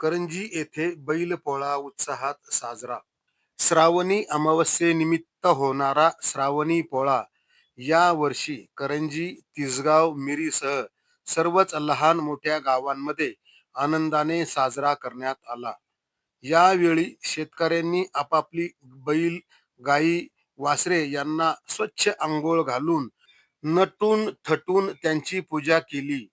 करंजी येथे बैलपोळा उत्साहात साजरा. श्रावणी अमावस्येनिमित्त होणारा श्रावणी पोळा. या वर्षी करंजी तिसगाव मिरीसह सर्वच लहान मोठ्या गावांमध्ये आनंदाने साजरा करण्यात आला. यावेळी शेतकऱ्यांनी आपापली बैल गाई वासरे यांना स्वच्छ आंघोळ घालून नटून थटून त्यांची पूजा केली.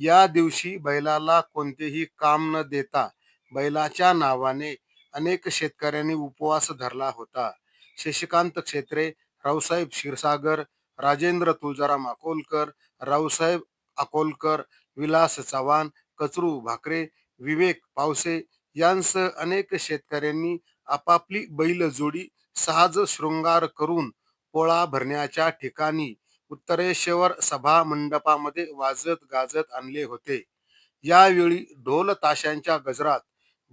या दिवशी बैलाला कोणतेही काम न देता बैलाच्या नावाने अनेक शेतकऱ्यांनी उपवास धरला होता. शशिकांत क्षेत्रे रावसाहेब क्षीरसागर राजेंद्र तुळजाराम अकोलकर रावसाहेब अकोलकर विलास चव्हाण कचरू भाकरे विवेक पावसे यांसह अनेक शेतकऱ्यांनी आपापली बैलजोडी सहज शृंगार करून पोळा भरण्याच्या ठिकाणी उत्तरेश्वर सभा मंडपामध्ये वाजत गाजत आणले होते. यावेळी ढोल ताशांच्या गजरात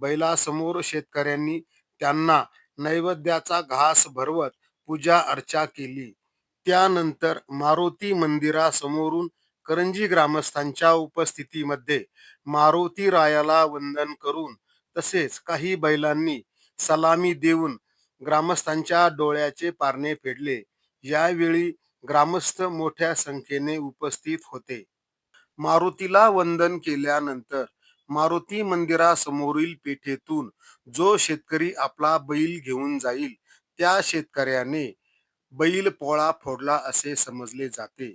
बैलासमोर शेतकऱ्यांनी त्यांना नैवेद्याचा घास भरवत पूजा अर्चा केली. त्यानंतर मारुती मंदिरासमोरून करंजी ग्रामस्थांच्या उपस्थितीमध्ये मारुती रायाला वंदन करून तसेच काही बैलांनी सलामी देऊन ग्रामस्थांच्या डोळ्याचे पारणे फेडले. यावेळी ग्रामस्थ मोठ्या संख्येने उपस्थित होते. मारुतीला वंदन केल्यानंतर मारुती मंदिरासमोरील पेठेतून जो शेतकरी आपला बैल घेऊन जाईल त्या शेतकऱ्याने बैल पोळा फोडला असे समजले जाते.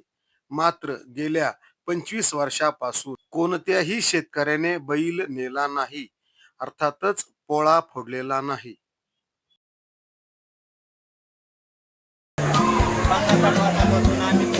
मात्र गेल्या पंचवीस वर्षापासून कोणत्याही शेतकऱ्याने बैल नेला नाही अर्थातच पोळा फोडलेला नाही. Bago tsunami